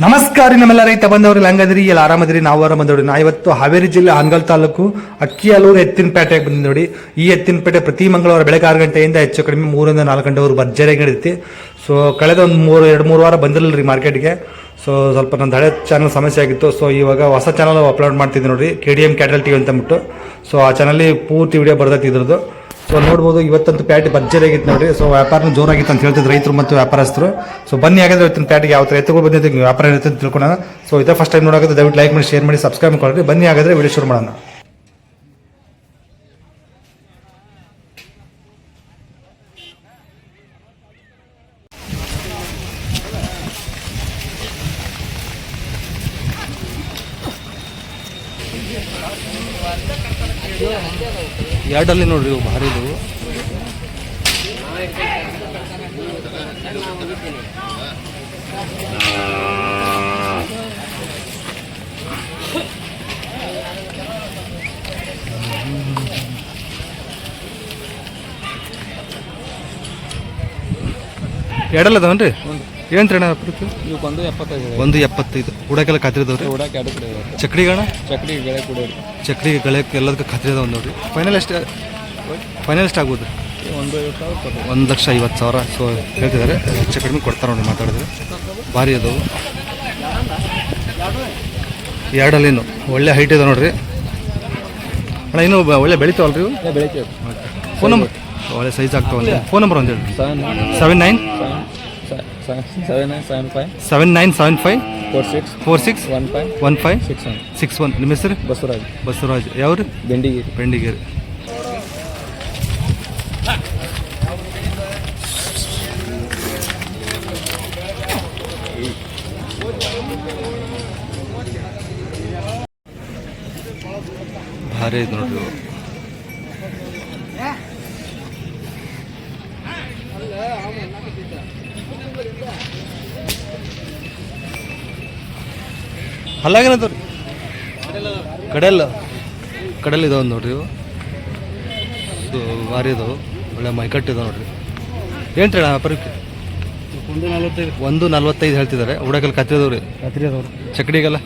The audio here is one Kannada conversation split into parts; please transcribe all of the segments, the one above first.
ನಮಸ್ಕಾರ ನಮ್ಮೆಲ್ಲ ರೈತ ಬಂದವ್ರಿ ಹಂಗದ್ರಿ ಎಲ್ಲ ಆರಾಮದ್ರಿ? ನಾವು ಆರಾಮದವ್ರಿ. ನಾ ಇವತ್ತು ಹಾವೇರಿ ಜಿಲ್ಲೆ ಹಾನಗಲ್ ತಾಲೂಕು ಅಕ್ಕಿಯಲೂರು ಎತ್ತಿನಪೇಟೆಗೆ ಬಂದಿದ್ದು ನೋಡಿ. ಈ ಎತ್ತಿನಪೇಟೆ ಪ್ರತಿ ಮಂಗಳವಾರ ಬೆಳಗ್ಗೆ ಆರು ಗಂಟೆಯಿಂದ ಹೆಚ್ಚು ಕಡಿಮೆ ಮೂರಿಂದ ನಾಲ್ಕು ಗಂಟೆವರೆಗೂ ಭರ್ಜರಿಯಾಗಿ ನಡೀತಿ. ಸೊ ಕಳೆದ ಒಂದು ಮೂರು, ಎರಡು ಮೂರು ವಾರ ಬಂದಿರಲಿಲ್ಲ ರೀ ಮಾರ್ಕೆಟ್ಗೆ. ಸೊ ಸ್ವಲ್ಪ ನಂದು ಹಳೆ ಚಾನಲ್ ಸಮಸ್ಯೆ ಆಗಿತ್ತು. ಸೊ ಇವಾಗ ಹೊಸ ಚಾನಲ್ ಅಪ್ಲೋಡ್ ಮಾಡ್ತಿದ್ದೆ ನೋಡಿ K D M cattle TV ಅಂತ ಅಂತಂದ್ಬಿಟ್ಟು. ಸೊ ಆ ಚಾನಲ್ಲಿ ಪೂರ್ತಿ ವಿಡಿಯೋ ಬರ್ದಾಗ್ತಿದ್ರದ್ದು ಸೊ ನೋಡ್ಬೋದು, ಇವತ್ತಂತೂ ಪ್ಯಾಟಿ ಆಗಿತ್ತು ನೋಡಿ. ಸೊ ವ್ಯಾಪಾರನೂ ಜೋರಾಗಿತ್ತು ಅಂತ ಹೇಳ್ತಿದ್ರು ರೈತರು ಮತ್ತು ವ್ಯಾಪಾರಸ್ಥರು. ಸೊ ಬನ್ನಿ ಹಾಗಾದ್ರೆ ಇವತ್ತಿನ ಪ್ಯಾಟಿಗೆ ಯಾವ ಥರ ಎತ್ತುಗಳು ಬಂದಿದ್ದು ವ್ಯಾಪಾರ ಇರುತ್ತೆ ಅಂತ ತಿಳ್ಕೊಳ್ಳೋಣ ಸೊ ಇದೇ ಫಸ್ಟ್ ಟೈಮ್ ನೋಡೋಕೆ ದಯವಿಟ್ಟು ಲೈಕ್ ಮಾಡಿ ಶೇರ್ ಮಾಡಿ ಸಬ್ಸ್ಕ್ರೈಬ್ ಮಾಡ್ಕೊಳ್ರಿ ಬನ್ನಿ ಹಾಗಾದ್ರೆ ವಿಡಿಯೋ ಶುರು ಮಾಡೋಣ. ಎರಡಲ್ಲಿ ನೋಡ್ರಿ ಇವು ಭಾರಿ ಇದು ಎರಡಲ್ಲ ಅದಾವನ್ರಿ ಏನು ತ್ರಣ ಇವಕ್ಕೆ ಒಂದು ಎಪ್ಪತ್ತೈದು ಒಂದು ಎಪ್ಪತ್ತೈದು. ಉಡಕ್ಕೆಲ್ಲ ಖಾತ್ರಿದವ್ರಿ ಉಡಾಕ್ ಎರಡು ಕಡೆ ಇರುತ್ತೆ ಚಕ್ಡಿಗಣ ಚಕ್ಡಿ ಬೆಳೆ ಕೊಡೋರು ಚಕ್ಡಿ ಗಳಕ್ಕೆ ಎಲ್ಲದಕ್ಕೂ ಖಾತ್ರಿ ಅದಾವ ನೋಡ್ರಿ. ಫೈನಲ್ ಎಷ್ಟು ಫೈನಲ್ ಎಷ್ಟು ಆಗ್ಬೋದು ಒಂದು ಕೊಡ್ತೀವಿ ಒಂದು ಲಕ್ಷ ಐವತ್ತು ಸಾವಿರ. ಸೊ ಹೇಳ್ತಿದ್ದಾರೆ. ಹೆಚ್ಚು ಕಡಿಮೆ ಕೊಡ್ತಾರೆ ನೋಡಿ ಮಾತಾಡಿದ್ರೆ. ಭಾರಿ ಅದು ಎರಡಲ್ಲಿನು? ಒಳ್ಳೆ ಹೈಟ್ ಇದೆ ನೋಡ್ರಿ. ಅಣ್ಣ ಇನ್ನೂ ಬ- ಒಳ್ಳೆ ಬೆಳಿತಾವಲ್ರಿ ಇವು? ಬೆಳಿತೀವಿ. ಫೋನ್ ನಂಬರ್ ಒಳ್ಳೆ ಸೈಜ್ ಆಗ್ತಾವಲ್ಲ ಫೋನ್ ನಂಬರ್ ಒಂದು ಹೇಳಿ seven seven nine seven nine seven five seven nine seven five four six four six one five one five six one six one. ನಿಮ್ಮ ಹೆಸರು? ಬಸವರಾಜ್. ಬಸವರಾಜ್. ಯಾವ್ರಿ? ಬೆಂಡಿಗೆ ಬೆಂಡಿಗೇರಿ. ಭಾರಿ ಐತೆ ನೋಡ್ರಿ ಇವು. ಹಲ್ಲಾಗೇನದವ್ರಿ ಕಡಲ್. ಕಡಲ್ ಇದಾವೆ ನೋಡ್ರಿ ಇವು. ಸೊ ಭಾರಿ ಇದಾವೆ. ಒಳ್ಳೆ ಮೈಕಟ್ಟು ಇದಾವೆ ನೋಡ್ರಿ. ಏನು ರೀ ವ್ಯಾಪಾರಕ್ಕೆ? ಒಂದು ನಲ್ವತ್ತೈದು ಒಂದು ನಲ್ವತ್ತೈದು ಹೇಳ್ತಿದ್ದಾರೆ. ಹುಡಕಲ್ಲಿ ಕತ್ತಿ ಅದಾವೆ ರೀ ರಾತ್ರಿ ಚಕ್ಡಿಗೆಲ್ಲ?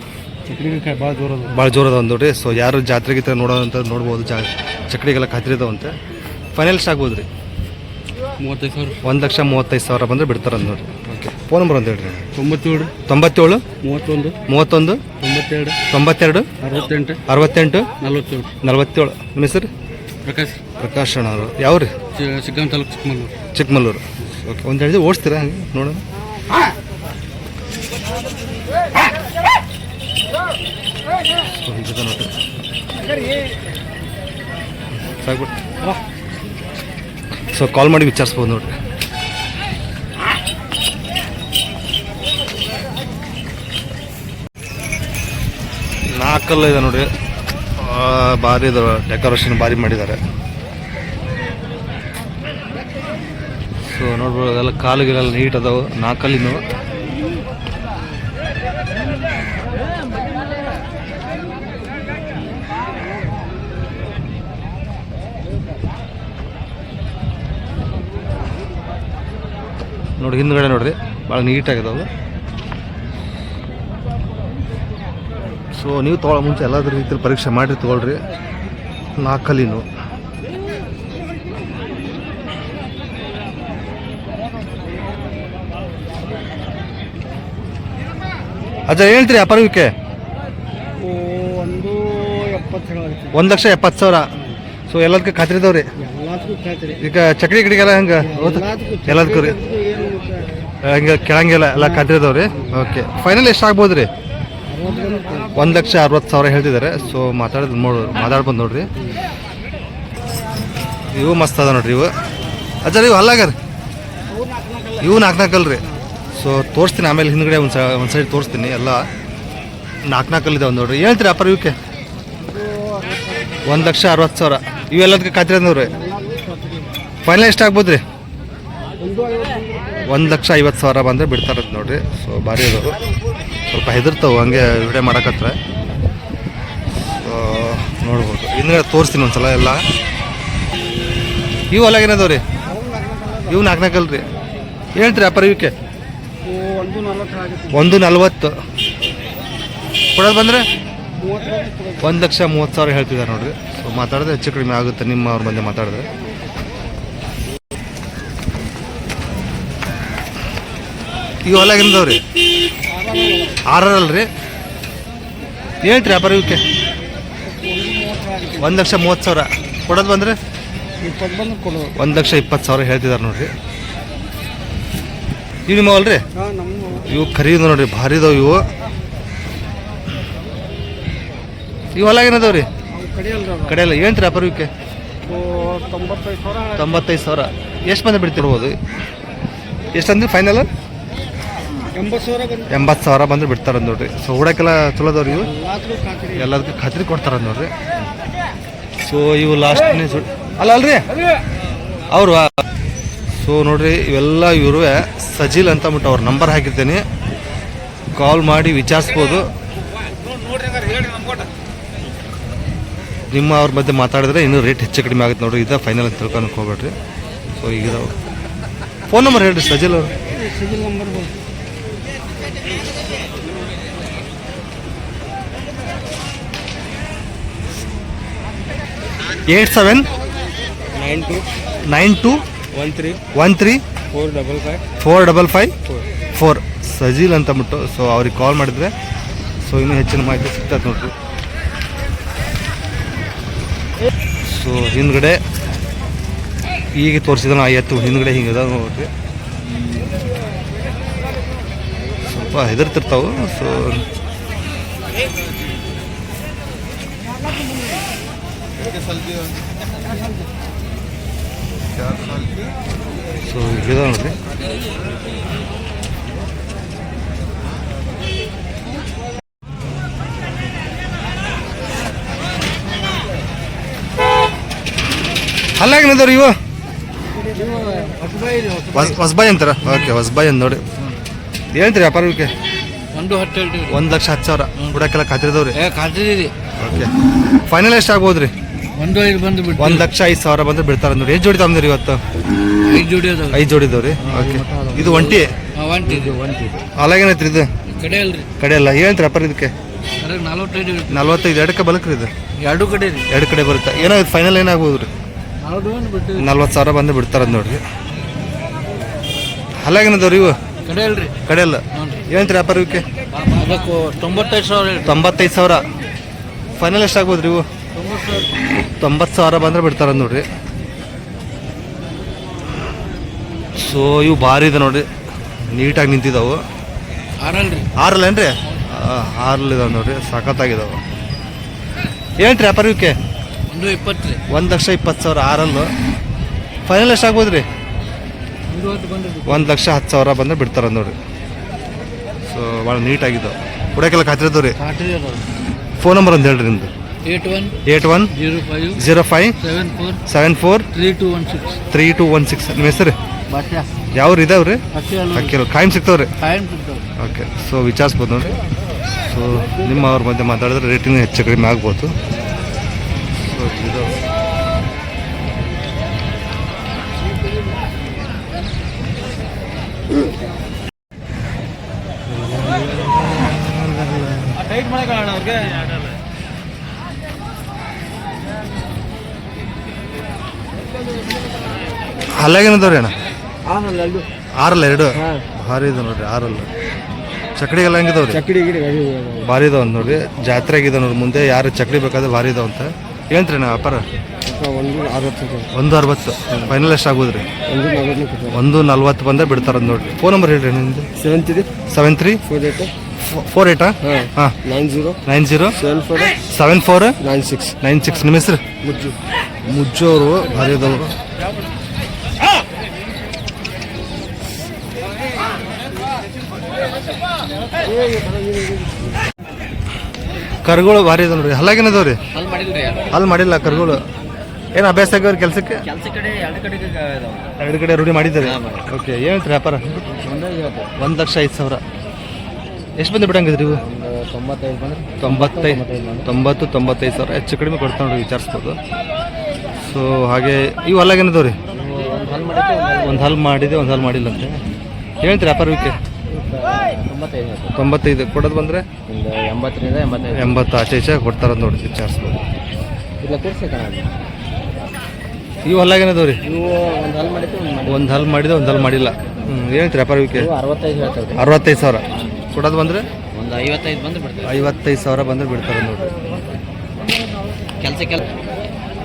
ಚಕಡಿಗೆಲ್ಲ ಚಕ್ಡಿಗೆ ಭಾಳ ಜೋರ ಅದ ಭಾಳ ಜೋರ ಅದಾವ ನೋಡ್ರಿ. ಸೊ ಯಾರು ಜಾತ್ರೆ ಗೀತ್ರೆ ನೋಡೋದಂತ ನೋಡ್ಬೋದು. ಜಾ ಚಕ್ಡಿಗೆಲ್ಲ ಕತ್ರಿ ಇದಾವಂತೆ ಫೈನಲ್ಸ್ ಆಗ್ಬೋದು ರೀ ಮೂವತ್ತೈದು ಸಾವಿರ. ಒಂದು ಲಕ್ಷ ಮೂವತ್ತೈದು ಸಾವಿರ ಬಂದರೆ ಬಿಡ್ತಾರೆ ನೋಡ್ರಿ. ಫೋನ್ ನಂಬರ್ ಅಂತ ಹೇಳ್ರಿ. ತೊಂಬತ್ತೇಳು. ತೊಂಬತ್ತೇಳು ಮೂವತ್ತೊಂದು. ಮೂವತ್ತೊಂದು ತೊಂಬತ್ತೆರಡು. ತೊಂಬತ್ತೆರಡು ಅರವತ್ತೆಂಟು. ಅರವತ್ತೆಂಟು ನಲ್ವತ್ತೇಳು. ನಲವತ್ತೇಳು. ನಿಮ್ಮ ಹೆಸರು? ಪ್ರಕಾಶ್. ಪ್ರಕಾಶ್ ಅಣ್ಣ ಅವರು. ಯಾವ ರೀ ಸಿಗ್ಗಾಂ ತಾಲೂಕು ಚಿಕ್ಕಮಲ್ಲೂರು ಚಿಕ್ಕಮಲ್ಲೂರು ಓಕೆ ಒಂದು ಹೇಳಿದ್ರೆ ಓಡಿಸ್ತೀರಾ ಹಂಗೆ? ನೋಡೋಣ. ಸಾಕ್ಬಿಟ್ಟು ಸೊ ಕಾಲ್ ಮಾಡಿ ವಿಚಾರಿಸ್ಬೋದು ನೋಡ್ರಿ. ನಾಲ್ಕಲ್ಲ ಇದೆ ನೋಡಿ ಭಾರಿ ಇದಾವೆ ಡೆಕೋರೇಷನ್ ಭಾರಿ ಮಾಡಿದ್ದಾರೆ. ಸೊ ನೋಡ್ಬೋದು ಅದೆಲ್ಲ ಕಾಲುಗಳೆಲ್ಲ ನೀಟ್ ಅದಾವು ನಾಲ್ಕಲ್ಲಿನು ನೋಡಿ ಹಿಂದ್ಗಡೆ ನೋಡ್ರಿ, ಭಾಳ ನೀಟಾಗಿದಾವೆ ಸೊ ನೀವು ತೊಗೊಳ್ಳೋ ಮುಂಚೆ ಎಲ್ಲಾದ್ರ ರೀತಿಯಲ್ಲಿ ಪರೀಕ್ಷೆ ಮಾಡಿ ತೊಗೊಳ್ರಿ. ನಾಲ್ಕಲ್ಲಿನು ಅಜ್ಜ ಹೇಳ್ತೀರಿ ಅಪರ್ವಿಕೆ ಒಂದು ಒಂದು ಲಕ್ಷ ಎಪ್ಪತ್ತು ಸಾವಿರ. ಸೊ ಎಲ್ಲದಕ್ಕೆ ಖಾತ್ರಿ ಇದಾವ್ರಿ ಈಗ ಚಕ್ರಿ ಗಿಡಿಗೆಲ್ಲ ಹೆಂಗೆ? ಎಲ್ಲದಕ್ಕೂ ರೀ? ಹಂಗೆ ಕೆಳಂಗಿಲ್ಲ ಎಲ್ಲ ಖಾತ್ರಿ ಇದಾವ್ರಿ ಓಕೆ ಫೈನಲ್ ಎಷ್ಟು ಆಗ್ಬೋದು ರೀ ಒಂದು ಲಕ್ಷ ಅರವತ್ತು ಸಾವಿರ ಹೇಳ್ತಿದ್ದಾರೆ. ಸೊ ಮಾತಾಡಿದ್ ನೋಡು, ಮಾತಾಡ್ಬೋದು ನೋಡ್ರಿ. ಇವು ಮಸ್ತ್ ಅದ ನೋಡ್ರಿ ಇವು. ಅಜ್ಜ ಇವು ಹಲ್ಲಾಗ್ಯಾರ ಇವು ನಾಲ್ಕು ನಾಲ್ಕಲ್ರಿ ಸೊ ತೋರಿಸ್ತೀನಿ ಆಮೇಲೆ ಹಿಂದ್ಗಡೆ ಒಂದು ಒಂದು ಸೈಡ್ ತೋರಿಸ್ತೀನಿ ಎಲ್ಲ. ನಾಲ್ಕು ನಾಲ್ಕಲ್ಲಿದ್ದಾವೆ ನೋಡ್ರಿ. ಹೇಳ್ತೀರಿ ಅಪ್ಪರ ಇವಕ್ಕೆ ಒಂದು ಲಕ್ಷ ಅರವತ್ತು ಸಾವಿರ. ಇವೆಲ್ಲದಕ್ಕೆ ಖಾತ್ರಿ ಅಂದವ್ರಿ ಫೈನಲ್ ಎಷ್ಟು ಆಗ್ಬೋದು ರೀ? ಒಂದು ಲಕ್ಷ ಐವತ್ತು ಸಾವಿರ ಬಂದರೆ ಬಿಡ್ತಾರದು ನೋಡ್ರಿ. ಸೊ ಭಾರಿ ಅದಾವು. ಸ್ವಲ್ಪ ಹೆದರ್ತಾವೆ, ಹಂಗೆ ವಿಡಿಯೋ ಮಾಡಕತ್ರ. ಸೊ ನೋಡ್ಬೋದು. ಇನ್ನೇ ತೋರಿಸ್ತೀನಿ ಒಂದ್ಸಲ ಎಲ್ಲ. ಇವು ಹೊಲಾಗೇನದವ ರೀ ಇವು ನಾಲ್ಕು ರೀ ಹೇಳ್ತೀರಿ ಅಪ್ಪರ ಇವಕ್ಕೆ ಒಂದು ನಲ್ವತ್ತು. ಒಂದು ಕೊಡೋದು ಬಂದರೆ? ಒಂದು ಲಕ್ಷ ಮೂವತ್ತು ಸಾವಿರ ಹೇಳ್ತಿದ್ದಾರೆ ನೋಡ್ರಿ. ಸೊ ಮಾತಾಡಿದ್ರೆ ಹೆಚ್ಚು ಕಡಿಮೆ ಆಗುತ್ತೆ ನಿಮ್ಮ ಅವ್ರ ಬಂದೆ ಮಾತಾಡಿದ್ರೆ. ಇವು ಹೊಲ ಹೆಂಗದವ್ರಿ ರೀ ಹೇಳ್ರಿ ವ್ಯಾಪಾರ ಇವಕ್ಕೆ ಒಂದು ಲಕ್ಷ ಮೂವತ್ತು ಸಾವಿರ. ಕೊಡೋದು ಬಂದರೆ? ಒಂದು ಲಕ್ಷ ಇಪ್ಪತ್ತು ಸಾವಿರ ಹೇಳ್ತಿದ್ದಾರೆ ನೋಡ್ರಿ. ಇವು ನಿಮ್ಮ ಅಲ್ರಿ? ಇವು ಖರೀದ ನೋಡ್ರಿ ಭಾರಿ ಇದಾವೆ ಇವು. ಇವು ಹೊಲ ಏನದವ್ರಿ? ಅವ್ರು ಕಡಿಯಲ್ರಿ ಅದು ಕಡೆಯಲ್ಲ ಏನು ತೊಂಬತ್ತೈದು ಸಾವಿರ ತೊಂಬತ್ತೈದು ಸಾವಿರ. ಎಷ್ಟು ಬಂದು ಬಿಡ್ತಿರ್ಬೋದು ಎಷ್ಟು ಅಂದ್ರೆ ಫೈನಲ್ ಎಂಬತ್ತು ಸಾವಿರ ಬಂದು ಬಂದ್ರೆ ಬಿಡ್ತಾರ ನೋಡ್ರಿ. ಸೊ ಹುಡಕೆಲ್ಲ ಚಲೋದವ್ರಿ ಇವು? ಎಲ್ಲದಕ್ಕೆ ಖಾತ್ರಿ ಕೊಡ್ತಾರ ನೋಡ್ರಿ. ಸೊ ಇವು ಲಾಸ್ಟ್ ಅಲ್ಲ ಅಲ್ರಿ? ಅವರು ಸೊ ನೋಡ್ರಿ ಇವೆಲ್ಲ ಇವರು ಸಜಿಲ್ ಅಂತ ಬಿಟ್ಟು ಅವ್ರ ನಂಬರ್ ಹಾಕಿರ್ತೇನೆ. ಕಾಲ್ ಮಾಡಿ ವಿಚಾರಿಸ್ಬೋದು. ನಿಮ್ಮ ಅವ್ರ ಮಧ್ಯೆ ಮಾತಾಡಿದ್ರೆ ಇನ್ನೂ ರೇಟ್ ಹೆಚ್ಚು ಕಡಿಮೆ ಆಗುತ್ತೆ ನೋಡ್ರಿ. ಇದ ಫೈನಲ್ ಅಂತ ತಿಳ್ಕೊಂಡು ಹೋಗ್ಬೇಡ್ರಿ. ಸೊ ಈಗ ಫೋನ್ ನಂಬರ್ ಹೇಳ್ರಿ ಸಜಿಲ್ ಅವರು. Eight seven nine two nine two one three one three four double five four double five four. Sajil ಅಂತ ಬಿಟ್ಟು ಸೊ ಅವ್ರಿಗೆ ಕಾಲ್ ಮಾಡಿದ್ರೆ ಸೊ ಇನ್ನೂ ಹೆಚ್ಚಿನ ಮಾಹಿತಿ ಸಿಗ್ತದೆ ನೋಡ್ರಿ. ಸೊ ಹಿಂದ್ಗಡೆ ಈಗ ತೋರಿಸಿದ ಆ ಎತ್ತು ಹಿಂದ್ಗಡೆ ಹಿಂಗೆ ಅದ ನೋಡ್ರಿ. ಸ್ವಲ್ಪ ಹೆದರ್ತಿರ್ತಾವೆ ಸೊ ಸೊ ಇದಾವ ನೋಡ್ರಿ ಅಲ್ಲಾಗಿನದವ್ರಿ ಇವು? ಹೊಸಬಾಯಿ ಹೊಸ ಹೊಸಬಾಯಿ ಅಂತಾರ? ಓಕೆ ಹೊಸಬಾಯಿ ಅಂತ ನೋಡಿ. ಹೇಳ್ತೀರಿ ವ್ಯಾಪಾರಕ್ಕೆ? ಒಂದು ಹತ್ತು ಒಂದು ಲಕ್ಷ ಹತ್ತು ಸಾವಿರ. ಬಿಡಕ್ಕೆಲ್ಲ ಖಾತ್ರಿದವ್ರಿ ಏ ಖಾತ್ರಿ ಓಕೆ ಫೈನಲ್ ಎಷ್ಟು ಆಗ್ಬೋದು ರೀ ಒಂದು ಐದು ಬಂದು ಬಿಟ್ಟು ಒಂದು ಲಕ್ಷ ಐದು ಸಾವಿರ ಬಂದ್ರೆ ಬಿಡ್ತಾರೆ ನೋಡಿ. ಎಷ್ಟು ಜೋಡಿ ತಂದ್ರಿ ಇವತ್ತು? ಐದು ಜೋಡಿ ಅದಾವ. ಐದು ಜೋಡಿದವ್ರಿ ಓಕೆ ಇದು ಒಂಟಿ? ಒಂಟಿ. ಒಂಟಿ. ಅಲ್ಲಾಗೇನೈತ್ರಿ ಇದು? ಕಡೆ ಅಲ್ರಿ. ಕಡೆ ಅಲ್ಲ. ಹೇಳ್ತೀರಿ ವ್ಯಾಪಾರ ಇದಕ್ಕೆ? ಅದ್ರಾಗ ನಲ್ವತ್ತೈದು ನಲ್ವತ್ತೈದು ಎರಡಕ್ಕೆ ಬಲಕ್ರಿ ಇದು? ಎರಡು ಕಡೆ ರೀ. ಎರಡು ಕಡೆ ಬರುತ್ತೆ. ಏನೋ ಫೈನಲ್ ಏನಾಗ್ಬೋದು ರೀ ನಲ್ವತ್ತು ಒಂದು ಬಿಟ್ಟು ನಲ್ವತ್ತು ಸಾವಿರ ಬಂದು ಬಿಡ್ತಾರ ನೋಡ್ರಿ. ಅಲಾಗೇನದವ್ರಿ ಇವು? ಕಡೆ ಅಲ್ರಿ. ಕಡೆ ಅಲ್ಲ. ಹೇಳ್ತೀರಿ ಅಪ್ಪ ಇವಕ್ಕೆ ಅದಕ್ಕೆ ತೊಂಬತ್ತೈದು ಸಾವಿರ ಹೇಳ್ರಿ. ತೊಂಬತ್ತೈದು ಸಾವಿರ. ಫೈನಲ್ ಎಷ್ಟು ಆಗ್ಬೋದು ರೀ ಇವು? ತೊಂಬತ್ತು ಸಾವಿರ ಬಂದ್ರೆ ಬಿಡ್ತಾರ ನೋಡ್ರಿ. ಸೊ ಇವು ಭಾರಿ ಇದೆ ನೋಡ್ರಿ. ನೀಟಾಗಿ ನಿಂತಿದ್ದಾವು ಆರಲ್ರಿ. ಆರಲ್ಲೇನ್ರಿ ಆರಲ್ ಇದಾವೆ ನೋಡ್ರಿ. ಸಖತ್ತಾಗಿದಾವೆ ಏನ್ರಿ ಅಪರ್ ಇವಕ್ಕೆ? ಒಂದು ಇಪ್ಪತ್ತು ರೀ. ಒಂದು ಲಕ್ಷ ಇಪ್ಪತ್ತು ಸಾವಿರ ಆರಲ್ಲು ಫೈನಲ್ ಎಷ್ಟು ಆಗ್ಬೋದು ರೀ ಒಂದು ಲಕ್ಷ ಹತ್ತು ಸಾವಿರ ಬಂದ್ರೆ ಬಿಡ್ತಾರ ನೋಡ್ರಿ. ಸೊ ಭಾಳ ನೀಟಾಗಿದ್ದಾವೆ ಕುಡಿಯೋಕೆಲ್ಲ ಖಾತ್ರಿ ರೀ. ಫೋನ್ ನಂಬರ್ ಅಂತ ಹೇಳ್ರಿ ನಿಮ್ದು. Eight one eight one zero five zero five seven four seven four three two one six three two one six ನಿಮ್ಮ ಹೆಸರು? ಯಾವ್ರು ಇದಾವ್ರಿ? ಹತ್ತಿ ಖಾಯಂ ಸಿಗ್ತಾವ್ರಿ? ಸಿಗ್ತಾವೆ ಓಕೆ ಸೊ ವಿಚಾರಿಸ್ಬೋದು ನೋಡ್ರಿ ಸೊ ನಿಮ್ಮ ಅವ್ರ ಮಧ್ಯೆ ಮಾತಾಡಿದ್ರೆ ರೇಟಿಂಗ್ ಹೆಚ್ಚು ಕಡಿಮೆ ಆಗ್ಬೋದು. ಸೊ ಇದು ಅಲ್ಲಾಗೇನದವ್ರಿ ಅಣ್ಣ ಆರಲ್ಲ ಎರಡು. ಭಾರಿ ಇದೆ ನೋಡ್ರಿ ಆರಲ್ಲ. ಚಕ್ಡಿಗೆಲ್ಲ ಹೆಂಗಿದಾವ್ರಿ? ಭಾರಿ ಇದಾವ ನೋಡ್ರಿ. ಜಾತ್ರೆಗಿದೆ ನೋಡ್ರಿ ಮುಂದೆ ಯಾರು ಚಕ್ಡಿ ಬೇಕಾದ್ರೆ ಭಾರಿ ಇದಾವ ಅಂತ. ಏನ್ರಿ ನಾ ವ್ಯಾಪಾರ? ಒಂದು ಅರವತ್ತು ಫೈನಲ್ ಎಷ್ಟು ಆಗೋದ್ರಿ? ಒಂದು ನಲವತ್ತು ಕೊಡ್ತಾರೆ ಒಂದು ನಲ್ವತ್ತು ಬಂದ್ರೆ ಬಿಡ್ತಾರ ನೋಡ್ರಿ. ಫೋನ್ ನಂಬರ್ ಹೇಳ್ರಿ ನಿಮ್ದು. Seven three seven three four eight four Etah ಹಾಂ. ಹಾಂ. Nine zero nine zero seven four seven four nine six nine six ನಿಮ್ಮ ಹೆಸರು? ಮುಜ್ಜು. ಮುಜ್ಜು ಅವರು ಭಾರಿ ಕರ್ಗಳು ಕರುಗಳು ಭಾರಿ ಇದಾವ ನೋಡ್ರಿ. ಹಲ್ಲಾಗೇನದವ್ರಿ ಅಲ್ಲಿ ಮಾಡಿಲ್ರಿ ಅಲ್ಲಿ ಮಾಡಿಲ್ಲ ಕರ್ಗಳು. ಏನು ಅಭ್ಯಾಸ ಆಗ್ಯವ್ರಿ ಕೆಲಸಕ್ಕೆ? ಕೆಲಸ ಕಡೆ ಎರಡು ಕಡೆ ರೂಢಿ ಮಾಡಿದ್ದಾರೆ? ಓಕೆ ಏನಂತ ವ್ಯಾಪಾರ? ಒಂದು ಲಕ್ಷ ಐದು ಸಾವಿರ. ಎಷ್ಟು ಬಂದು ಬಿಡಂಗಿದ್ರಿ ಇವು? ತೊಂಬತ್ತೈದು ಬಂದ್ರೆ. ತೊಂಬತ್ತೈದು. ತೊಂಬತ್ತು ತೊಂಬತ್ತೈದು ಸಾವಿರ. ಹೆಚ್ಚು ಕಡಿಮೆ ಕೊಡ್ತಾರೆ ನೋಡ್ರಿ ವಿಚಾರಿಸ್ಬೋದು. ಸೊ ಹಾಗೆ ಇವು ಅಲ್ಲಾಗೇನದವ್ರಿ ಒಂದು ರೀ ಒಂದು ಹಲ್ ಮಾಡಿದೆ ಒಂದು ಹಲ್ ಮಾಡಿಲ್ಲ ಅಂತ ಹೇಳ್ತೀರಿ ವಿಕೆ ತೊಂಬತ್ತೈದು ಕೊಡೋದು ಬಂದರೆ? ಎಂಬತ್ತರಿಂದ ಎಂಬತ್ತೈದು ಎಂಬತ್ತು ಆಚೆ ಈಚೆ ಕೊಡ್ತಾರ ನೋಡಿ ವಿಚಾರಿಸ್ಬೋದು. ಇಲ್ಲ ಕಣ ಇವು ಹಲ್ಲಾಗೇನದವು ರೀ ಒಂದು ಹಲ್ ಮಾಡಿದೆ ಒಂದು ಹಲ್ ಮಾಡಿಲ್ಲ. ಹ್ಞೂ ಏನೈತೆ ವ್ಯಾಪಾರ ವಿಕೆ ಅರವತ್ತೈದು ಹೇಳ್ತೇವೆ ಅರವತ್ತೈದು ಸಾವಿರ. ಕೊಡೋದು ಬಂದರೆ? ಒಂದು ಐವತ್ತೈದು ಬಂದು ಬಿಡ್ತಾರೆ. ಐವತ್ತೈದು ಸಾವಿರ ಬಂದ್ರೆ ಬಿಡ್ತಾರೆ ನೋಡಿ ಕೆಲಸ ಕೆಲಸ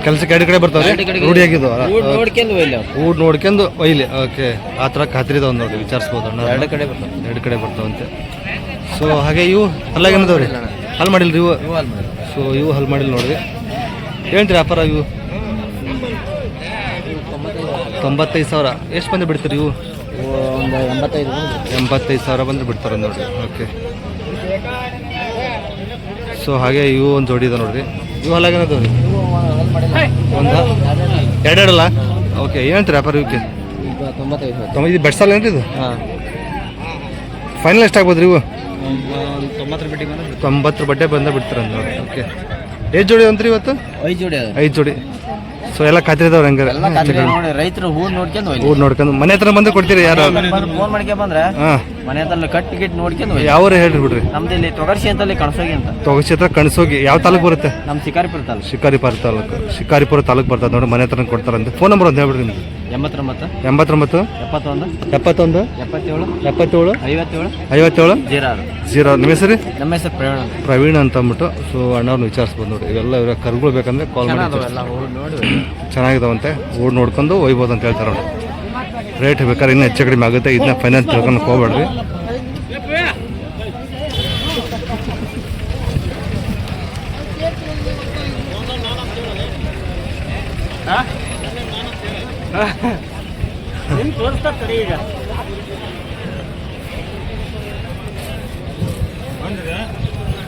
ಕೆಲಸ ಎರಡು ಕಡೆ ಬರ್ತಾವೆ ರೂಢಿ ಆಗಿದ್ದು ನೋಡ್ಕೊಂಡು ಒಯ್ಲಿ ಅವ್ರು. ಊಟ ನೋಡ್ಕೊಂಡು ಒಯ್ಲಿ ಓಕೆ. ಆ ಥರ ಖಾತ್ರಿ ಇದಾವೆ ನೋಡಿ ವಿಚಾರಿಸ್ಬೋದು ಅಣ್ಣ. ಎರಡು ಕಡೆ ಬರ್ತಾವೆ. ಎರಡು ಕಡೆ ಬರ್ತಾವಂತೆ. ಸೊ ಹಾಗೆ ಇವು ಹಲ್ಲಾಗೇನದವ್ರಿ ಹಲ್ ಮಾಡಿಲ್ಲ ರೀ? ಇವು? ಸೊ ಇವು ಹಲ್ ಮಾಡಿಲ್ಲ ನೋಡ್ರಿ. ಹೇಳ್ತೀರಿ ವ್ಯಾಪಾರ ಇವು? ತೊಂಬತ್ತೈದು ಸಾವಿರ. ಎಷ್ಟು ಬಂದು ಬಿಡ್ತೀರಿ ಇವು? ಒಂದು ಎಂಬತ್ತೈದು ಎಂಬತ್ತೈದು ಸಾವಿರ ಬಂದ್ರೆ ಬಿಡ್ತಾರೆ ನೋಡಿರಿ. ಓಕೆ ಸೊ ಹಾಗೆ ಇವು ಒಂದು ಜೋಡಿ ಇದೆ ನೋಡ್ರಿ. ಇವು ಮಾಡಿಲ್ಲ ಒಂದು? ಎರಡೆರಡಲ್ಲ? ಓಕೆ ಏನಂತೀರಿ ವ್ಯಾಪಾರ ಇವಕ್ಕೆ ತೊಂಬತ್ತೈದು. ಇದು ಬೆಡ್ಸಲ್ಲ ಏನ್ರಿ ಇದು? ಹಾಂ. ಫೈನಲ್ ಎಷ್ಟು ಆಗ್ಬೋದು ರೀ ಇವು? ತೊಂಬತ್ತರ ಬಡ್ಡಿ ಬಂದು ತೊಂಬತ್ತರ ಬಡ್ಡೆ ಬಂದ ಬಿಡ್ತಾರೆ ನೋಡಿ ಓಕೆ ಎಷ್ಟು ಜೋಡಿ ಅಂತ್ರಿ ಇವತ್ತು? ಐದು ಜೋಡಿ ಐದು ಜೋಡಿ. ಸೊ ಎಲ್ಲ ಖಾತ್ರಿ ಹಂಗಾರೆ? ಎಲ್ಲ ಖಾತ್ರಿ ನೋಡಿ ರೈತರು ಹೂ ನೋಡ್ಕೊಂಡು ಊರ್ ನೋಡ್ಕೊಂಡು ಮನೆ ಹತ್ರ ಬಂದು ಕೊಡ್ತೀರಿ ಯಾರು? ಫೋನ್ ಮಾಡ್ಕೊಂಡ್ ಬಂದ್ರೆ ಹಾಂ. ಮನೆ ಹತ್ರ ಕಟ್ ಗಿಟ್ ನೋಡ್ಕೊಂಡು ಒಯ್ಲಿ ಯಾವ ಹೇಳ್ರಿ ಬಿಡ್ರಿ. ನಮ್ದು ಇಲ್ಲಿ ತೊಗರ್ಸಿ ಅಂತಲ್ಲಿ ಕಣಸೋಗಿ ಅಂತ. ತೊಗಸಿ ಹತ್ರ ಕಣಸೋಗಿ ಯಾವ ತಾಲೂಕು ಬರುತ್ತೆ? ನಮ್ಮ ಶಿಕಾರಿಪುರ ತಾಲೂಕು. ಶಿಕಾರಿಪುರ ತಾಲೂಕು ಶಿಕಾರಿಪುರ ತಾಲೂಕು ಬರ್ತದೆ ನೋಡಿ ಮನೆ ಹತ್ರ ಕೊಡ್ತಾರಂತೆ. ಫೋನ್ ನಂಬರ್ ಒಂದು ಹೇಳ್ಬಿಡ್ರಿ ನಿಮ್ದು ಎಂಬತ್ತೊಂಬತ್ತು? ಎಂಬತ್ತೊಂಬತ್ತು? ಎಪ್ಪತ್ತೊಂದು? ಎಪ್ಪತ್ತೊಂದು? ಎಪ್ಪತ್ತೇಳು? ಎಪ್ಪತ್ತೇಳು? ಐವತ್ತೇಳು? ಐವತ್ತೇಳು? ಜೀರೋ ಆರು ಜೀರೋ ನಿಮ್ಮ ಹೆಸರು? ನಮ್ಮ ಹೆಸರು ಪ್ರವೀಣ್ ಪ್ರವೀಣ್ ಅಂತ ಅಂದ್ಬಿಟ್ಟು ಸೊ ಅಣ್ಣವ್ರನ್ನ ವಿಚಾರಿಸ್ಬೋದು ನೋಡಿ. ಇವೆಲ್ಲ ಇವ್ರ ಕರ್ಗಳು ಬೇಕಂದ್ರೆ ಕಾಲ್ ಮಾಡಿ ಚೆನ್ನಾಗಿದಾವಂತೆ. ಓಡ್ ನೋಡ್ಕೊಂಡು ಒಯ್ಬೋದು ಅಂತ ಹೇಳ್ತಾರೆ ನೋಡಿ ರೇಟ್ ಬೇಕಾದ್ರೆ ಇನ್ನೂ ಹೆಚ್ಚು ಕಡಿಮೆ ಆಗುತ್ತೆ. ಇದನ್ನ ಫೈನಾನ್ಸ್ ತಿಳ್ಕೊಂಡು ಹೋಗ್ಬೇಡ್ರಿ. ಈಗ.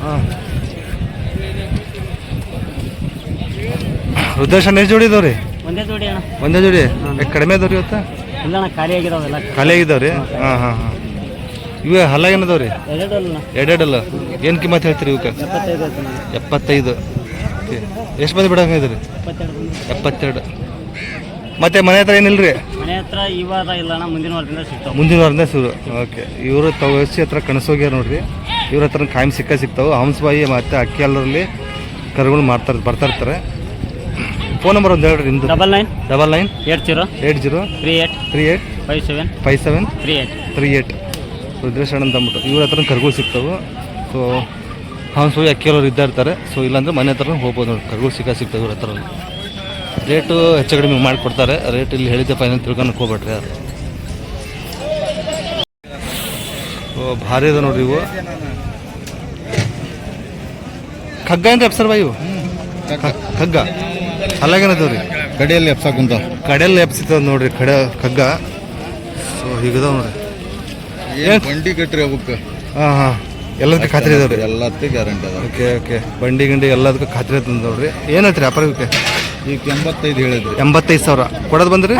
ಹಾಂ. ರುದ್ರೇಶನ್ ಎಷ್ಟು ಜೋಡಿ ಇದಾವ್ರಿ ಒಂದೇ ಜೋಡಿ ಅಣ್ಣ. ಒಂದೇ ಜೋಡಿ? ಕಡಿಮೆ ಅದಾವ್ರಿ ಇವತ್ತು? ಇಲ್ಲ ಅಣ್ಣ ಖಾಲಿ ಆಗಿದಾವೆಲ್ಲ ಖಾಲಿ ಆಗಿದಾವ್ರಿ? ಹಾಂ ಹಾಂ ಹಾಂ ಇವೆ ಹಲ ಏನದವ್ರಿ? ಎರಡೆರಡಲ್ಲ ಏನು ಕಿಮ್ಮತ್ತು ಹೇಳ್ತೀರಿ ಇವಕ್ಕೆ? ಎಪ್ಪತ್ತೈದು ಎಷ್ಟು ಮಂದಿ ಬಿಡಂಗಿದ್ರಿ ಎಪ್ಪತ್ತೆರಡು. ಮತ್ತೆ ಮನೆ ಹತ್ರ ಏನಿಲ್ರಿ? ಮನೆ ಹತ್ರ ಇಲ್ಲ ಅಣ್ಣ ಮುಂದಿನ ವಾರದಿಂದ ಸಿಗ್ತಾವೆ. ಮುಂದಿನ ವಾರದಿಂದ ಶುರು. ಓಕೆ ಇವರು ತವಸಿ ಹತ್ರ ಕಣಸೋಗ್ಯಾರ ನೋಡ್ರಿ. ಇವ್ರ ಹತ್ರ ಕಾಯಂ ಸಿಕ್ಕ ಸಿಗ್ತಾವೆ. ಹಂಸಬಾಯಿ ಮತ್ತು ಅಕ್ಕಿ ಅಲ್ಲರಲ್ಲಿ ಕರುಗಳು ಮಾಡ್ತಾರೆ ಬರ್ತಾ ಇರ್ತಾರೆ. ಫೋನ್ ನಂಬರ್ ಒಂದು ಹೇಳ್ರಿ ನಿಮ್ದು. Double nine double nine eight zero eight zero three eight three eight five seven five seven three eight three eight ರುದ್ರೇಶಣ್ಣ ಅಂತ ಅಂದ್ಬಿಟ್ಟು. ಇವ್ರ ಹತ್ರ ಕರುಗಳು ಸಿಗ್ತಾವೆ. ಸೊ ಹಂಸಬಾಯಿ ಅಕ್ಕಿಯಲ್ಲವ್ರು ಇದ್ದ ಇರ್ತಾರೆ. ಸೊ ಇಲ್ಲಾಂದ್ರೆ ಮನೆ ಹತ್ರ ಹೋಗ್ಬೋದು ನೋಡಿ ಕರುಗಳು ಸಿಕ್ಕ ಸಿಗ್ತಾವೆ ಇವ್ರ ಹತ್ರ ರೇಟು ಹೆಚ್ಚು ಕಡಿಮೆ ಮಾಡಿಕೊಡ್ತಾರೆ. ರೇಟ್ ಇಲ್ಲಿ ಹೇಳಿದ್ದೆ ಫೈನಲ್ ತಿಳ್ಕೊಂಡು ಹೋಗ್ಬೇಡ್ರಿ ಯಾರು. ಓ ಭಾರಿ ಅದ ನೋಡ್ರಿ ಇವು. ಖಗ್ಗ ಏನ್ರಿ ಅಪ್ಸರ್ ಬಾಯಿ ಇವು? ಖಗ್ಗ. ಅಲ್ಲಾಗೇನದವ್ರಿ ಕಡೆಯಲ್ಲಿ ಎಪ್ಸಾಕುಂತ ಕಡೆಯಲ್ಲಿ ಎಪ್ಸಿತ ನೋಡ್ರಿ ಕಡೆ ಖಗ್ಗ. ಸೊ ಹೀಗದಾವ ನೋಡ್ರಿ. ಬಂಡಿ ಕಟ್ರಿ ಅವಕ್ಕೆ? ಹಾಂ ಹಾಂ. ಎಲ್ಲದಕ್ಕೆ ಖಾತ್ರಿ ಇದಾವ್ರಿ ಎಲ್ಲದಕ್ಕೆ ಗ್ಯಾರಂಟಿ ಅದ. Okay okay. ಬಂಡಿ ಗಿಂಡಿ ಎಲ್ಲದಕ್ಕೂ ಖಾತ್ರಿ ಅದ ನೋಡ್ರಿ. ಏನೈತ್ರಿ ರೀ ಇವಕ್ಕೆ ಈಗ ಎಂಬತ್ತೈದು ಹೇಳಿದ್ರಿ. ಎಂಬತ್ತೈದು ಸಾವಿರ. ಕೊಡೋದು ಬಂದ್ರಿ?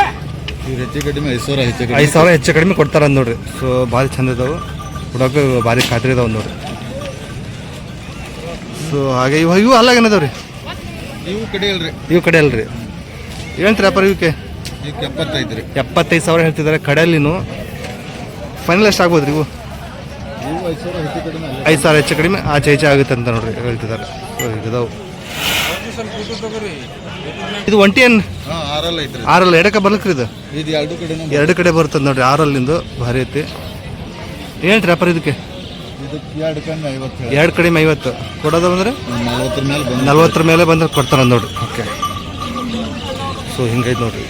ಈಗ ಹೆಚ್ಚು ಕಡಿಮೆ ಐದು ಸಾವಿರ ಹೆಚ್ಚು ಕಡಿಮೆ. ಐದು ಸಾವಿರ ಹೆಚ್ಚು ಕಡಿಮೆ ಕೊಡ್ತಾರ ನೋಡ್ರಿ. ಸೊ ಭಾರಿ ಚಂದ ಇದಾವೆ. ಕೊಡೋಕೆ ಭಾರಿ ಖಾತ್ರಿ ಇದಾವೆ ನೋಡ್ರಿ. ಸೊ ಹಾಗೆ ಇವು ಇವು ಅಲ್ಲಾಗೇನದಾವ್ರಿ ಇವು ಕಡೆ ಅಲ್ರಿ. ಇವು ಕಡೆ ಅಲ್ರಿ. ಏನಂತೀರಿ ವ್ಯಾಪಾರ ಇವಕ್ಕೆ ಎಪ್ಪತ್ತೈದು ರೀ. ಎಪ್ಪತ್ತೈದು ಸಾವಿರ ಹೇಳ್ತಿದ್ದಾರೆ ಕಡೆಯಲ್ಲಿನು. ಫೈನಲ್ ಎಷ್ಟು ಆಗ್ಬೋದು ರೀ ಇವು? ಇವು ಐದು ಸಾವಿರ ಹೆಚ್ಚು ಕಡಿಮೆ ಅಲ್ಲ ಐದು ಸಾವಿರ ಹೆಚ್ಚು ಕಡಿಮೆ ಆಚೆ ಈಚೆ ಆಗುತ್ತೆ ಅಂತ ನೋಡ್ರಿ ಹೇಳ್ತಿದ್ದಾರೆ ಸೊ ಇದಾವೆ. ಇದು ಒಂಟಿ ಏನು? ಆರಲ್ಲ ಐತ್ರಿ. ಆರಲ್ಲ ಎಡಕ್ಕೆ ಬರ್ಲಿಕ್ರಿ ಇದು? ಇದು ಎರಡು ಕಡೆ ಬರ್ತದೆ ನೋಡ್ರಿ ಆರಲ್ಲಿಂದು ಭಾರಿ ಐತಿ. ಏನ್ ವ್ಯಾಪಾರ ಇದಕ್ಕೆ? ಎರಡು ಕಡೆ ಐವತ್ತು ಹೇಳಿ. ಎರಡು ಕಡಿಮೆ ಐವತ್ತು. ಕೊಡೋದು ಅಂದರೆ ನಲ್ವತ್ತರ ಮೇಲೆ ಬಂದು ನಲ್ವತ್ತರ ಮೇಲೆ ಬಂದು ಕೊಡ್ತಾರೆ ನೋಡ್ರಿ. ಓಕೆ. ಸೊ ಹಿಂಗೈತೆ ನೋಡ್ರಿ.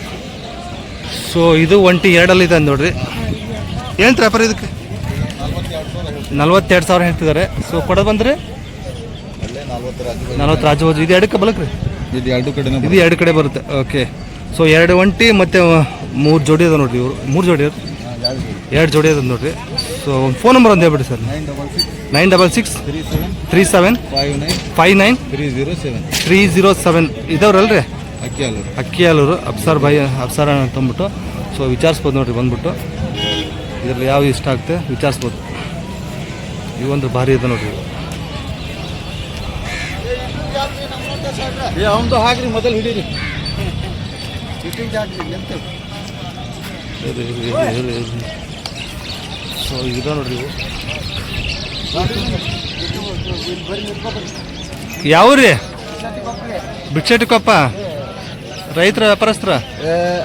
ಸೊ ಇದು ಒಂಟಿ ಎರಡಲ್ಲಿ ಇದೆ ನೋಡ್ರಿ. ಏನು ವ್ಯಾಪಾರ ಇದಕ್ಕೆ? ನಲ್ವತ್ತೆರಡು ಸಾವಿರ ಹೇಳ್ತಿದ್ದಾರೆ. ಸೊ ಕೊಡೋದು ಬಂದ್ರೆ? ನಲ್ವತ್ತರ ನಲ್ವತ್ತು ರಾಜು ಇದು ಎರಡಕ್ಕೆ ಬಲಕ್ರಿ ಇದು ಎರಡು ಕಡೆನೂ ಇದು ಎರಡು ಕಡೆ ಬರುತ್ತೆ ಓಕೆ ಸೊ ಎರಡು ಒಂಟಿ ಮತ್ತು ಮೂರು ಜೋಡಿ ಅದ ನೋಡಿರಿ ಇವರು. ಮೂರು ಜೋಡಿ ಅದು? ಎರಡು ಜೋಡಿ. ಅದ ನೋಡಿರಿ. ಸೊ ಒಂದು ಫೋನ್ ನಂಬರ್ ಒಂದು ಹೇಳ್ಬಿಡಿ sir. Nine double six. Three seven. Three seven. Five nine. Five nine. Three zero seven. Three zero seven. ಇದಾವ್ರಲ್ರಿ ಅಕ್ಕಿ ಅಕ್ಕಿಯಾಲೂರು ಅಕ್ಕಿ ಹಾಲೂರು ಅಪ್ಸರ್ ಬಾಯಿ ಅಪ್ಸಾರ ಅಂತಂದ್ಬಿಟ್ಟು. ಸೊ ವಿಚಾರಿಸ್ಬೋದು ನೋಡಿರಿ ಬಂದ್ಬಿಟ್ಟು. ಇದ್ರಲ್ಲಿ ಯಾವ ಇಷ್ಟ ಆಗುತ್ತೆ ವಿಚಾರಿಸ್ಬೋದು. ಇವೊಂದು ಭಾರಿ ಇದೆ ನೋಡ್ರಿ ಇವು. ಏ ಅವನದು ಹಾಕ್ರಿ ಮೊದಲು ಹಿಡೀರಿ. ಸೊ ಇದೆ ನೋಡ್ರಿ ಯಾವ ಯಾವ್ರಿ? ಬಿಚ್ಚಟ್ಟಿ ಕೊಪ್ಪ? ರೈತರ ವ್ಯಾಪಾರಸ್ತ್ರ?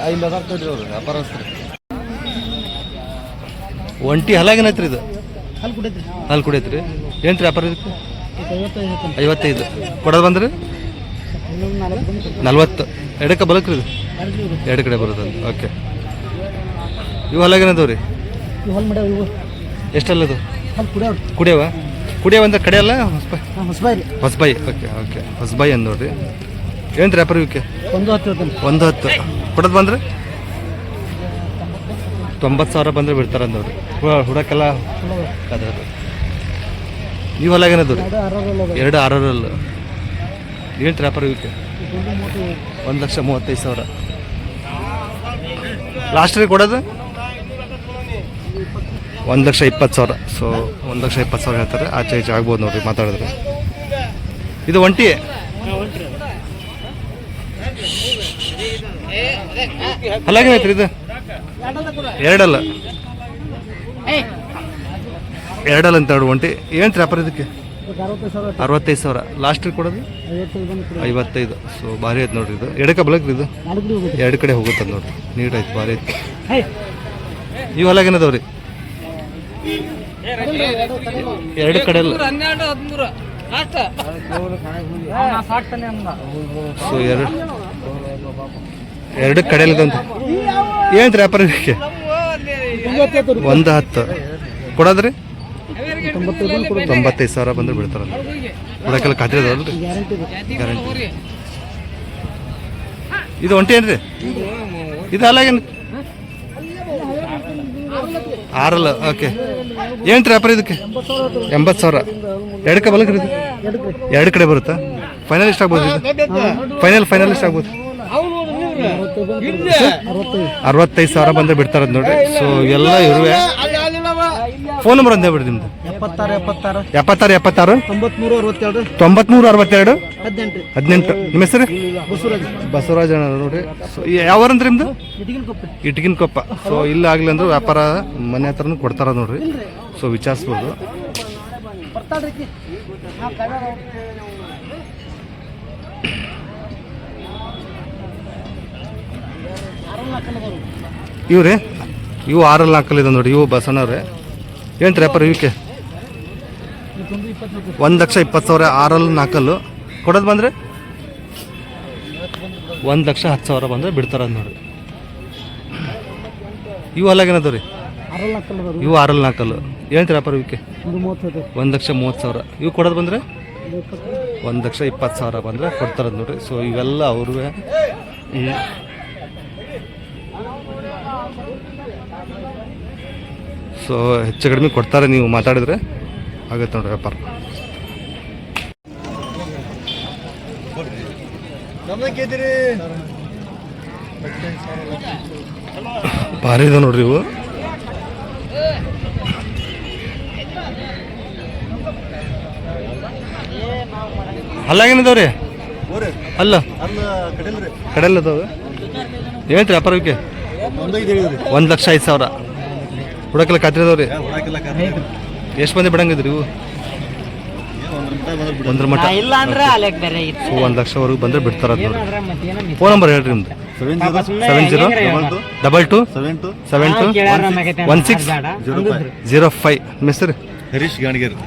ಐದು ತೋರಿ ಅವ್ರು ವ್ಯಾಪಾರಸ್ಥರು ಒಂಟಿ ಹಲಾಗೇನೈತ್ರಿ ಇದು? ಹಾಲು ಕುಡಿದ್ರಿ ಹಾಲು ಕುಡಿಯತ್ರಿ ಏನ್ರಿ ವ್ಯಾಪಾರ ಇದಕ್ಕೆ? ಐವತ್ತೈದು. ಕೊಡೋದು ಬಂದ್ರಿ? ನಲ್ವತ್ತು. ಎಡಕ್ಕೆ ಬಲಕ್ರಿ ಇದು ಎರಡು ಕಡೆ ಬರುತ್ತೆ ಓಕೆ. ಇವು ಹಲಾಗೇನದವು ರೀ ಎಷ್ಟಲ್ಲದು? ಕುಡಿಯವ? ಕುಡಿಯವ ಅಂದ್ರೆ ಕಡೆ ಅಲ್ಲ? ಹೊಸಬಾಯಿ? ಹೊಸಬಾಯಿ. Okay okay. ಹೊಸಬಾಯಿ ಅಂದ್ ನೋಡ್ರಿ ಏನು ರೀ ಅಪರಿ ಇವಕ್ಕೆ? ಒಂದು ಹತ್ತು. ಒಂದು ಹತ್ತು ಕೊಡೋದು ಬಂದ್ರೆ? ತೊಂಬತ್ತು ಸಾವಿರ ಬಂದ್ರೆ ಬಿಡ್ತಾರೆ ಹು- ಹುಡಕ್ಕೆಲ್ಲ ಅದ್ರದ್ದು ಅದೇ ನೀವು ಹೊಲಾಗೇನದು ರೀ ಎರಡು ಆರರಲ್ಲ. ಏನು ವ್ಯಾಪಾರ ಇವಕ್ಕೆ ಒಂದು ಲಕ್ಷ ಮೂವತ್ತೈದು ಸಾವಿರ. ಲಾಸ್ಟ್ ರೀ ಕೊಡೋದು? ಒಂದು ಲಕ್ಷ ಇಪ್ಪತ್ತು ಸಾವಿರ. ಸೊ ಒಂದು ಲಕ್ಷ ಇಪ್ಪತ್ತು ಸಾವಿರ ಹೇಳ್ತಾರೆ. ಆಚೆ ಈಚೆ ಆಗ್ಬೋದು ನೋಡಿರಿ ಮಾತಾಡಿದ್ರೆ. ಇದು ಒಂಟಿ? ಅಲ್ಲಾಗೇನೈತ್ರಿ ಇದು? ಎರಡಲ್ಲ. ಎರಡಲ್ಲ ಅಂತ ಎರಡು ಒಂಟಿ. ಏನು ಟ್ರ್ಯಾಪರ್ ಇದಕ್ಕೆ ಅರವತ್ತೈದು ಸಾವಿರ ಲಾಸ್ಟ್ ಕೊಡೋದು? ಐವತ್ತೈದು ಸೊ ಭಾರಿ ಐತೆ ನೋಡ್ರಿ ಇದು. ಎಡಕ್ಕೆ ಬಲಕ್ರಿ ಇದು? ಎರಡು ಕಡೆ ಹೋಗುತ್ತೆ. ನೋಡ್ರಿ. ನೀಟ್ ಐತೆ ಭಾರಿ ಐತೆ. ಈ ಇವು ಹೊಲಾಗೇನದವ್ರಿ ಎರಡು ಕಡೆ ಸೊ ಎರಡು ಎರಡು ಕಡೆ ಅಂತ ಏನು ವ್ಯಾಪಾರ ಇದಕ್ಕೆ? ಒಂದು ಹತ್ತು. ಕೊಡೋದ್ರಿ? ತೊಂಬತ್ತೈದು ಕೊಡಿ ಸಾವಿರ ಬಂದ್ರೆ ಬಿಡ್ತಾರಲ್ಲ ಕೊಡಕ್ಕೆಲ್ಲ ಖಾತ್ರಿ ಅದಾವಲ್ರಿ ಗ್ಯಾರಂಟಿ ಇದು ಒಂಟಿ ಏನ್ರಿ? ಇದು ಅಲ್ಲಾಗೇನು ಆರಲ್ಲ ಓಕೆ ಏನು ವ್ಯಾಪಾರ ಇದಕ್ಕೆ? ಎಂಬತ್ತು ಸಾವಿರ. ಎರಡಕ್ಕೆ ಬಲಕ್ರಿ ಇದು? ಎರಡು ಕಡೆ ಬರುತ್ತಾ? ಫೈನಲ್ ಎಷ್ಟು ಆಗ್ಬೋದು ಇದು? ಫೈನಲ್ ಫೈನಲ್ ಎಷ್ಟು ಆಗ್ಬೋದು? ಅರವತ್ತೈದು ಸಾವಿರ ಬಂದ್ರೆ ಬಿಡ್ತಾರದ್ ನೋಡ್ರಿ. ಸೊ ಎಲ್ಲ ಇರುವೆ. ಫೋನ್ ನಂಬರ್ ಒಂದೇ ಬಿಡ್ರಿ ನಿಮ್ದು. ಎಪ್ಪತ್ತಾರು ಎಪ್ಪತ್ತಾರು. ಎಪ್ಪತ್ತಾರು ಎಪ್ಪತ್ತಾರು? ತೊಂಬತ್ಮೂರು ಅರವತ್ತೆರಡು. ತೊಂಬತ್ಮೂರು ಅರವತ್ತೆರಡು? ಹದಿನೆಂಟು. ಹದಿನೆಂಟು. ನಿಮ್ಮ ಹೆಸರು? ಬಸವರಾಜ್. ಬಸವರಾಜ ಅಣ್ಣ ನೋಡ್ರಿ. ಸೊ ನಿಮ್ದು? ಇಟಿಗಿನ ಕೊಪ್ಪೆ. ಸೊ ಇಲ್ಲ ಆಗ್ಲಿ ಅಂದ್ರೆ ವ್ಯಾಪಾರ ಮನೆ ಹತ್ರನೂ ಕೊಡ್ತಾರ ನೋಡ್ರಿ. ಸೊ ವಿಚಾರಿಸ್ಬೋದು. ಇವ್ರಿ? ಇವು ರೀ ಆರಲ್ಲಿ ನಾಲ್ಕಲ್ಲಿದೆ ನೋಡಿ ಇವು ಬಸವಣ್ಣವ್ರೆ ಏನು ವ್ಯಾಪಾರ ಇವಕ್ಕೆ ಒಂದು ಲಕ್ಷ ಇಪ್ಪತ್ತು ಸಾವಿರ ಆರಲ್ಲಿ ನಾಲ್ಕಲ್ಲು ಕೊಡೋದು ಬಂದರೆ? ಒಂದು ಲಕ್ಷ ಹತ್ತು ಸಾವಿರ ಬಂದರೆ ಬಿಡ್ತಾರ ನೋಡಿ ಇವು ಅಲ್ಲಾಗೇನದು ರೀ? ಇವು ಆರಲ್ಲಿ ನಾಲ್ಕಲ್ಲು ಹೇಳ್ತೀರಾ ವ್ಯಾಪಾರ ಇವಕ್ಕೆ ಒಂದು ಲಕ್ಷ ಮೂವತ್ತು ಸಾವಿರ. ಇವು ಕೊಡೋದು ಬಂದರೆ? ಒಂದು ಲಕ್ಷ ಇಪ್ಪತ್ತು ಸಾವಿರ ಬಂದರೆ ಕೊಡ್ತಾರದು ನೋಡ್ರಿ. ಸೊ ಇವೆಲ್ಲ ಅವ್ರಿಗೆ ಸೊ ಹೆಚ್ಚು ಕಡಿಮೆ ಕೊಡ್ತಾರೆ ನೀವು ಮಾತಾಡಿದ್ರೆ. ಆಗತ್ತೆ ನೋಡ್ರಿ ವ್ಯಾಪಾರ. ಭಾರಿ ಇದೆ ನೋಡ್ರಿ ಇವು. ಅಲ್ಲಾಗೇನಿದಾವ್ರಿ ಅಲ್ಲ. ಕಡೆಲ್ಲ ಅದಾವ ಏನಂತ್ರಿ ವ್ಯಾಪಾರಕ್ಕೆ? ಒಂದು ಲಕ್ಷ ಐದು ಸಾವಿರ. ಹುಡಕಲ್ಲ ಖಾತ್ರಿ ಅದಾವ್ರಿ ಎಷ್ಟು ಮಂದಿ ಬಿಡಂಗಿದ್ರಿ ಇವು? ಒಂದ್ರ ಮಟ್ಟ. ಇಲ್ಲ ಅಂದ್ರೆ ಅಲೆಕ್ ಬೇರೆ ಇತ್ತು ಸೊ ಒಂದು ಲಕ್ಷವರೆಗೂ ಬಂದ್ರೆ ಬಿಡ್ತಾರ ಫೋನ್ ನಂಬರ್ ಹೇಳ್ರಿ ನಿಮ್ದು. Seven zero double two seven two seven two one six zero five ನಿಮ್ಮ ಹೆಸರು ಹರೀಶ್ ಗಾಣಿಗೇರ್.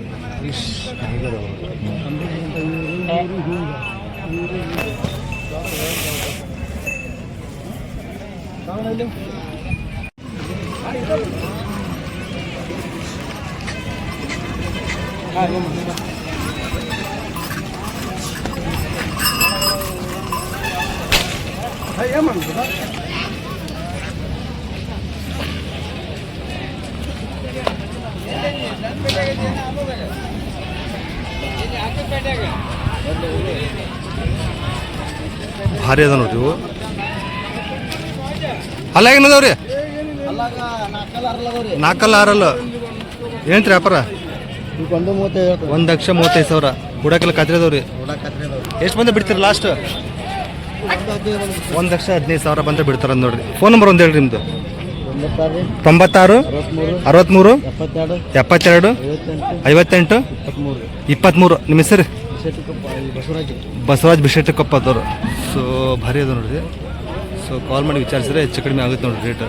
ಭಾರಿ ಅದ ನೋಡ್ರಿ ಇವು ಅಲ್ಲ ಏನದಾವ್ರಿ ನಾಲ್ಕಲ್ಲ ಆರಲ್ಲ ಏನಂತ್ರಿ ಒಂದ್ ಒಂದು ಮೂವತ್ತೈದು ಒಂದು ಲಕ್ಷ ಮೂವತ್ತೈದು ಸಾವಿರ. ಹುಡಕೆಲ್ಲ ಕದ್ರದವ್ರಿ ನೋಡಕ್ಕೆ ಹತ್ತಿರದವ್ರು ಎಷ್ಟು ಬಂದ ಬಿಡ್ತೀರಿ ಲಾಸ್ಟ್ ಒಂದು ಲಕ್ಷ ಹದಿನೈದು ಸಾವಿರ ಬಂದ್ರೆ ಬಿಡ್ತಾರ ನೋಡ್ರಿ. ಫೋನ್ ನಂಬರ್ ಒಂದು ಹೇಳ್ರಿ ನಿಮ್ದು. ತೊಂಬತ್ತಾರು ಅರವತ್ಮೂರು ಅರವತ್ತ್ಮೂರು ಎಪ್ಪತ್ತೆರಡು ಐವತ್ತೆಂಟು ಇಪ್ಪತ್ಮೂರು. ನಿಮ್ಮ ಹೆಸರು? ಬಸವರಾಜ್. ಬಿಶೆಟ್ಟಕಪ್ಪ ಅದವರು ಸೊ ಭಾರಿ ಅದ ನೋಡ್ರಿ. ಸೊ ಕಾಲ್ ಮಾಡಿ ವಿಚಾರಿಸಿದ್ರೆ ಹೆಚ್ಚು ಕಡಿಮೆ ಆಗುತ್ತೆ ನೋಡ್ರಿ ರೇಟ್